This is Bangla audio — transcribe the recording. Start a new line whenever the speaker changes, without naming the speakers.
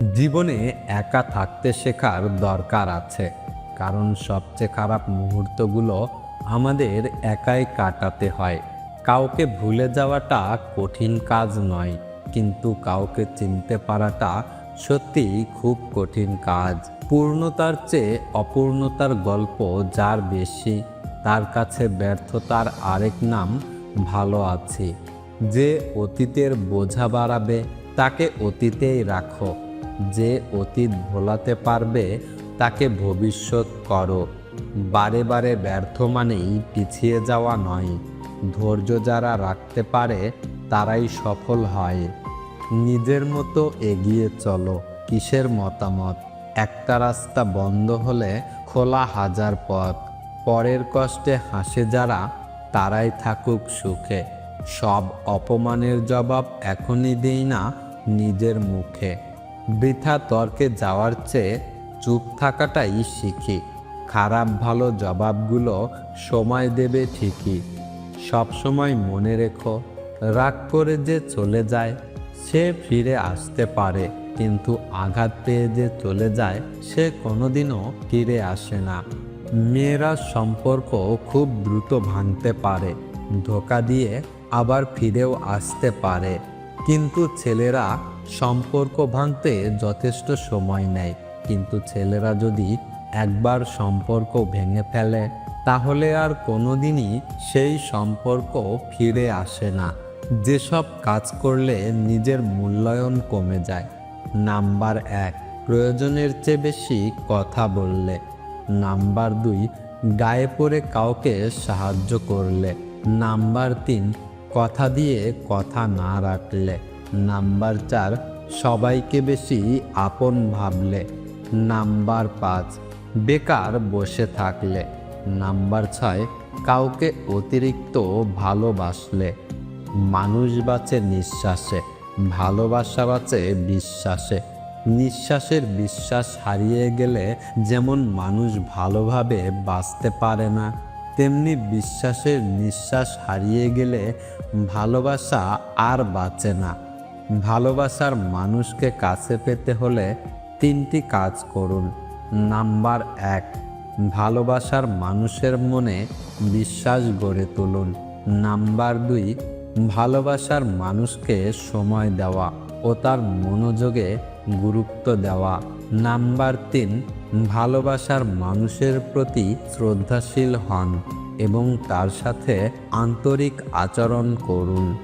জীবনে একা থাকতে শেখার দরকার আছে, কারণ সবচেয়ে খারাপ মুহূর্তগুলো আমাদের একাই কাটাতে হয়। কাউকে ভুলে যাওয়াটা কঠিন কাজ নয়, কিন্তু কাউকে চিনতে পারাটা সত্যিই খুব কঠিন কাজ। পূর্ণতার চেয়ে অপূর্ণতার গল্প যার বেশি, তার কাছে ব্যর্থতার আরেক নাম ভালো আছি। যে অতীতের বোঝা বাড়াবে, তাকে অতীতেই রাখো। যে অতীত ভোলাতে পারবে, তাকে ভবিষ্যৎ করো। বারে বারে ব্যর্থ মানেই পিছিয়ে যাওয়া নয়। ধৈর্য যারা রাখতে পারে, তারাই সফল হয়। নিজের মতো এগিয়ে চলো, কিসের মতামত? একটা রাস্তা বন্ধ হলে খোলা হাজার পথ। পরের কষ্টে হাসে যারা, তারাই থাকুক সুখে। সব অপমানের জবাব এখনই দেই না নিজের মুখে। বৃথা তর্কে যাওয়ার চেয়ে চুপ থাকাটাই শিখি। খারাপ ভালো জবাবগুলো সময় দেবে ঠিকই। সব সময় মনে রেখো, রাগ করে যে চলে যায়, সে ফিরে আসতে পারে। কিন্তু আঘাত পেয়ে যে চলে যায়, সে কোনোদিনও ফিরে আসে না। মেয়েরা সম্পর্ক খুব দ্রুত ভাঙতে পারে। ধোকা দিয়ে আবার ফিরেও আসতে পারে। কিন্তু ছেলেরা সম্পর্ক ভাঙতে যথেষ্ট সময় নেয়। কিন্তু ছেলেরা যদি একবার সম্পর্ক ভেঙে ফেলে, তাহলে আর কোনোদিনই সেই সম্পর্ক ফিরে আসে না। যেসব কাজ করলে নিজের মূল্যায়ন কমে যায়। নাম্বার এক, প্রয়োজনের চেয়ে বেশি কথা বললে। নাম্বার দুই, গায়ে পড়ে কাউকে সাহায্য করলে। নাম্বার তিন কথা দিয়ে কথা না রাখলে। নাম্বার চার, সবাইকে বেশি আপন ভাবলে। নাম্বার পাঁচ, বেকার বসে থাকলে। নাম্বার ছয়, কাউকে অতিরিক্ত ভালোবাসলে। মানুষ বাঁচে নিঃশ্বাসে, ভালোবাসা বাঁচে বিশ্বাসে। নিঃশ্বাসের বিশ্বাস হারিয়ে গেলে যেমন মানুষ ভালোভাবে বাঁচতে পারে না। তেমনি বিশ্বাসের নিঃশ্বাস হারিয়ে গেলে ভালোবাসা আর বাঁচে না। ভালোবাসার মানুষকে কাছে পেতে হলে তিনটি কাজ করুন। নাম্বার এক, ভালোবাসার মানুষের মনে বিশ্বাস গড়ে তুলুন। নাম্বার দুই, ভালোবাসার মানুষকে সময় দেওয়া ও তার মনোযোগে গুরুত্ব দেওয়া। নাম্বার তিন, ভালোবাসার মানুষের প্রতি শ্রদ্ধাশীল হন এবং তার সাথে আন্তরিক আচরণ করুন।